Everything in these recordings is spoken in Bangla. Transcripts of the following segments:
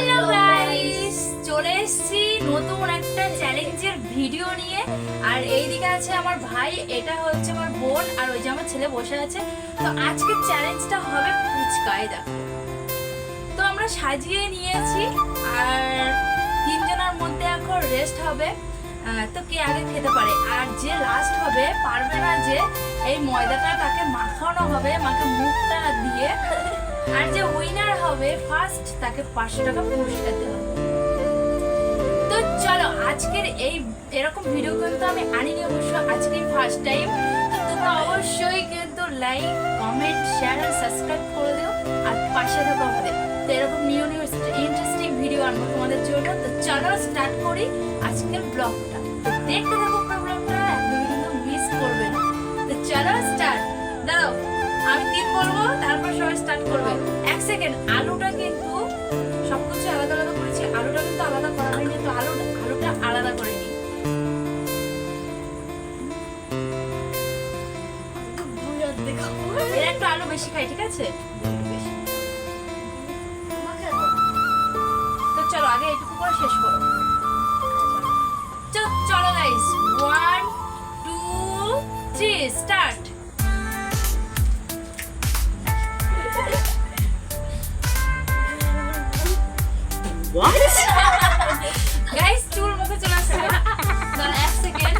হ্যালো গাইস চলে এসেছি নতুন একটা চ্যালেঞ্জের ভিডিও নিয়ে। আর এইদিকে আছে আমার ভাই, এটা হচ্ছে আমার বোন, আর ওই যে আমার ছেলে বসে আছে। তো আজকের চ্যালেঞ্জটা হবে ফুচকায়, দেখো। তো আমরা সাজিয়ে নিয়েছি, আর তিনজনের মধ্যে এখন রেস্ট হবে। তো কে আগে খেতে পারে? আর যে লাস্ট হবে, পারবে না যে, এই ময়দাটা তাকে মাখানো হবে মাকে মুখটা দিয়ে। আর যে উইনার হবে ফার্স্ট তাকে পাঁচশো টাকা পুরস্কার দেওয়া। তো চলো, আজকের এই এরকম ভিডিও কিন্তু আমি আনিনি অবশ্য আজকেই ফার্স্ট টাইম তো তোমরা অবশ্যই কিন্তু লাইক কমেন্ট শেয়ার আর সাবস্ক্রাইব করে দিও। আর পাশে থাকো আমাদের। তো এরকম নিউ নিউ ইন্টারেস্টিং ভিডিও আনব তোমাদের জন্য। তো চলো স্টার্ট করি আজকের ব্লগটা তো দেখতে থাকো পুরো ব্লগটা একদমই কিন্তু মিস করবে না। তো চলো স্টার্ট দাঁড়াও। আমি তিন বলব তারপর সবাই স্টার্ট করবে। এক সেকেন্ড আলুটা কিন্তু সবকিছু আলাদা আলাদা করেছি, আলুটা কিন্তু আলাদা করা হয়নি, তো আলু, আলুটা আলাদা করে নিই। এর একটু আলু বেশি খাই, ঠিক আছে? তো চলো, আগে এইটুকু করে শেষ করো। চলো guys one two three start guys চুল মুখে চলে আসছে। দাঁড়া এক সেকেন্ড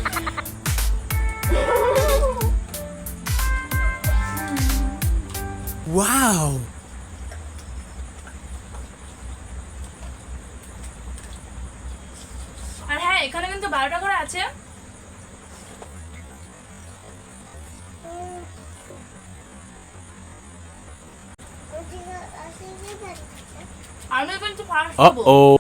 Wow! আর হ্যাঁ এখানে কিন্তু বারোটা করে আছে। আমি কিন্তু first Uh oh.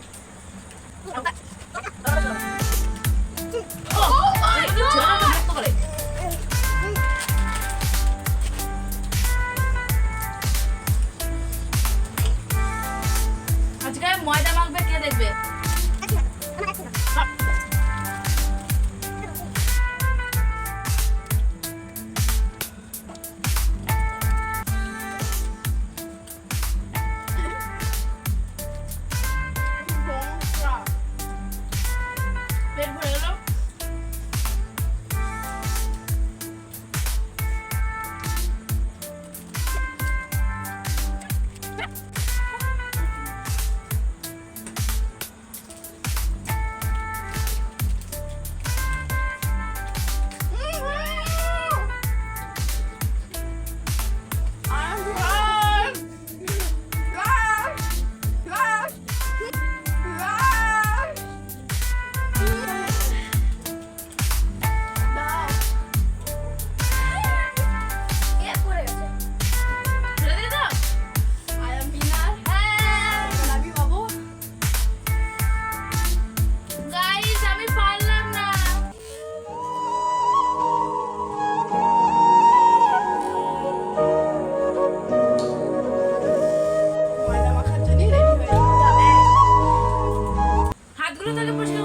Можна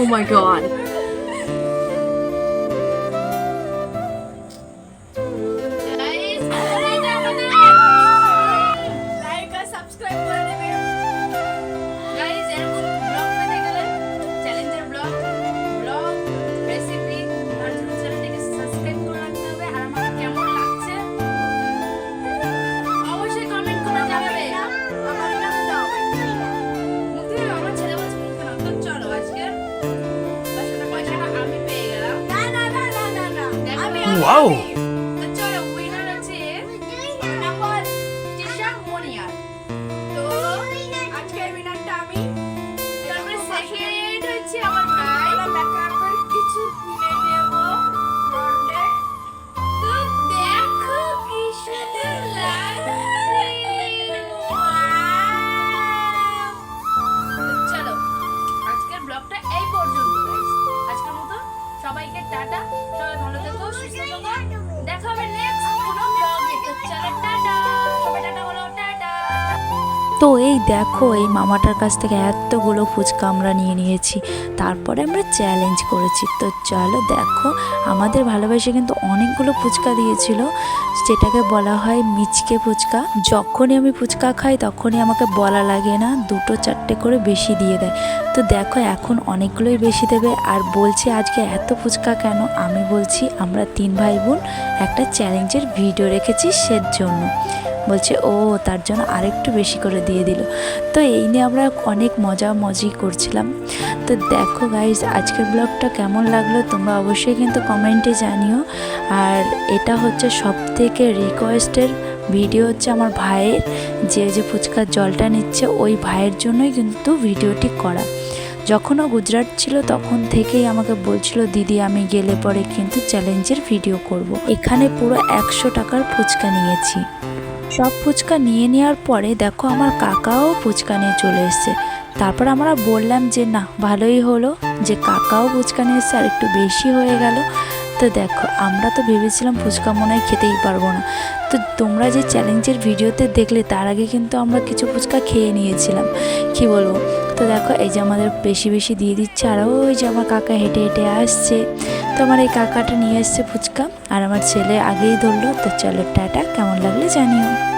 Oh my god. Wow! তো এই দেখো, এই মামাটার কাছ থেকে এতগুলো ফুচকা আমরা নিয়ে নিয়েছি। তারপরে আমরা চ্যালেঞ্জ করেছি। তো চলো দেখো, আমাদের ভালোবাসে কিন্তু অনেকগুলো ফুচকা দিয়েছিল। যেটাকে বলা হয় মিচকে ফুচকা। যখনই আমি ফুচকা খাই, তখনই আমাকে বলা লাগে না, দুটো চারটে করে বেশি দিয়ে দেয়। তো দেখো, এখন অনেকগুলোই বেশি দেবে। আর বলছে, আজকে এত ফুচকা কেন? আমি বলছি, আমরা তিন ভাই বোন একটা চ্যালেঞ্জের ভিডিও রেখেছি সের জন্য। বলছে, ও, তার জন্য আরেকটু বেশি করে দিয়ে দিল। তো এই নিয়ে আমরা অনেক মজা মজি করছিলাম। তো দেখো গাইজ আজকের ব্লগটা কেমন লাগল তোমরা অবশ্যই কিন্তু কমেন্টে জানিও। আর এটা হচ্ছে সব থেকে রিকোয়েস্টের ভিডিও হচ্ছে আমার ভাইয়ের। যে যে ফুচকার জলটা নিচ্ছে, ওই ভাইয়ের জন্যই কিন্তু ভিডিওটি করা। যখনও গুজরাট ছিল তখন থেকেই আমাকে বলছিল, দিদি, আমি গেলে পরে কিন্তু চ্যালেঞ্জের ভিডিও করব। এখানে পুরো একশো টাকার ফুচকা নিয়েছি। সব ফুচকা নিয়ে নেওয়ার পরে দেখো আমার কাকাও ফুচকা নিয়ে চলে এসছে। তারপর আমরা বললাম যে, না, ভালোই হলো। যে কাকাও ফুচকা নিয়ে এসছে আর একটু বেশি হয়ে গেল। তো দেখো, আমরা তো ভেবেছিলাম ফুচকা মনে হয় খেতেই পারব না। তো তোমরা যে চ্যালেঞ্জের ভিডিওতে দেখলে, তার আগে কিন্তু আমরা কিছু ফুচকা খেয়ে নিয়েছিলাম। কি বলব? তো দেখো, এই যে আমাদের বেশি বেশি দিয়ে দিচ্ছে, আর ওই যে আমার কাকা হেঁটে হেঁটে আসছে। তো আমার এই কাকাটা নিয়ে এসছে ফুচকা, আর আমার ছেলে আগেই ধরলো। তো চলো, টাটা, কেমন লাগলে জানিও।